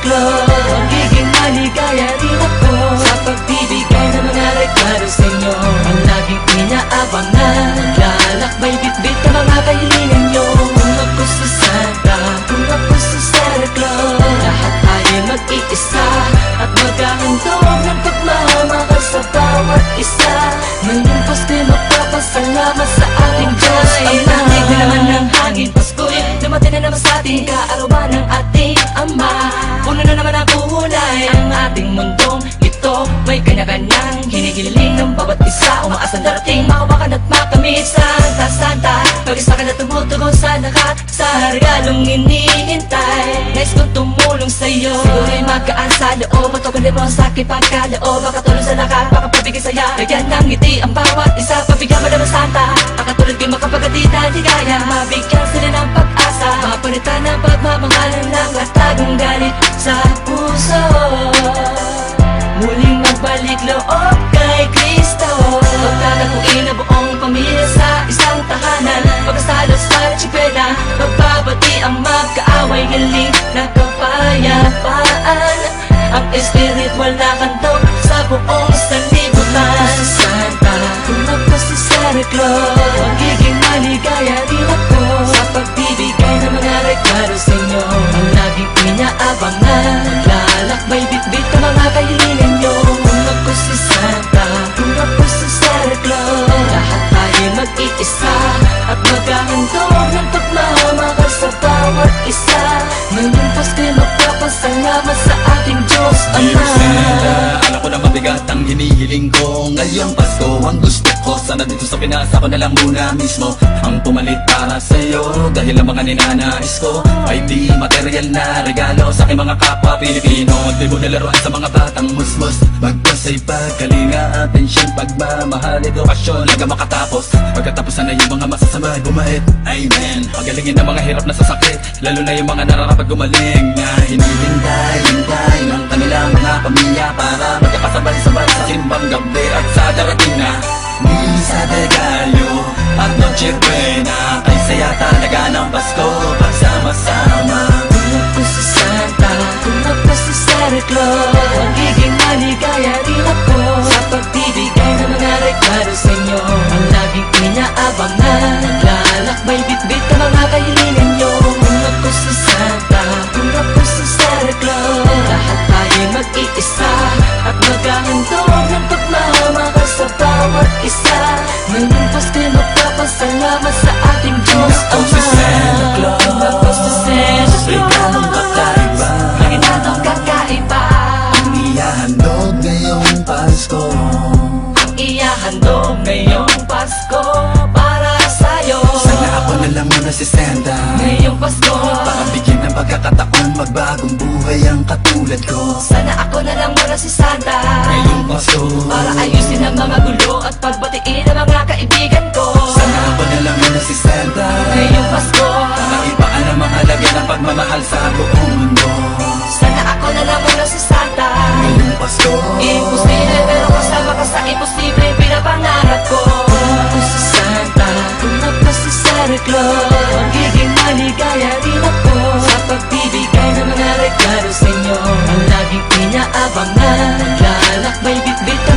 Claus Magiging maligaya rin ako. Sa pagbibigay ng mga regalo sa inyo Ang laging inaabangan Lalakbay bitbit ang mga kahilingan nyo. Kung ako si Santa Kung ako si Santa Claus Lahat tayo mag-iisa. At maghahandog ng pagmamahal sa bawat isa. Ngayong Pasko'y magpapasalamat sa ating Diyos. Ama Ay, na naman ng hangin Pasko'y dumating na naman sa ating kaarawan ng ating Ama naman ang Ang ating mundong ito May kanya-kanyang hinihiling ng bawat isa. Umaas ang darating makawakan at makamit Santa, Santa Mag-isa ka na tumutugon sa lahat Sa regalong inihintay Nais kong tumulong sa'yo. Siguro'y magkaan sa loob At kung mo ang sakit pagkaloob Makatulong sa lahat, makapabigay saya Kaya ng ngiti ang bawat isa Pabigyan mo naman Santa. Makatulad kayo makapagatid na ligaya Mabigyan sila ng pag-asa. Mapalitan ng pagmamahalan ng latagong galit sa puso. Muling magbalik loob kay Kristo. Pagtatakuin na buong pamilya sa isang tahanan. Pagkasalos at tsipela Magbabati ang magkaaway. Galing na kapayapaan Ang espiritual na kanto sa buong sanlibutan. Santa, kung ako si Santa Claus Magiging maligaya rin ako Sa ng mga regalo sa inyo. Ang laging inaabangan Lalakbay bitbit ang mga kahilingan nyo. Kung ako si Santa, kung ako si Santa Claus Lahat tayo mag-iisa At maghahandog ng pagmamahal sa bawat isa. Ngayong Pasko'y magpapasalamat sa ating Diyos Dear Santa, Ama alam ko na mabigat ang hinihiling ko. Ngayong Pasko ang gusto Sana dito sa Pinas ako na lang muna mismo Ang pumalit para sa'yo. Dahil ang mga ninanais ko Ay di material na regalo Sa aking mga kapwa Pilipino. Di mo nalaruan sa mga batang musmus Magpasay pagkalinga Atensyon, pagmamahal, edukasyon Hanggang makatapos. Pagkatapos na yung mga masasama ay bumait Amen. Pagalingin ang mga hirap na sa sakit Lalo na yung mga nararapat gumaling Na hinihintay-hintay ng kanilang mga pamilya Para magkakasabay-sabay sa simbang gabi At sa darating na Misa de Gallo At Noche Buena Ay saya talaga ng Pasko. Pagsama-sama. Kung ako si Santa, kung ako si Santa Claus Magiging maligaya rin ako. Sa pagbibigay ng mga regalo sa inyo Ang laging inaabangan Lalakbay bitbit ang mga kahilingan nyo. Kung ako si Santa, kung ako si Santa Claus. Lahat tayo mag-iisa At maghahandog iyahandog ngayong Pasko Para sa'yo. Sana ako na lang muna si Santa Ngayong Pasko. Baka bigyan ng pagkakataon Magbagong buhay ang katulad ko. Sana ako na lang muna si Santa. Ngayong Pasko. Para ayusin ang mga gulo At pagbatiin ang mga kaibigan ko. Sana ako na lang muna si Santa Ngayong Pasko. Para ipaan ang mahalaga ng pagmamahal sa regalo sa inyo Ang laging inaabangan Lalakbay bitbit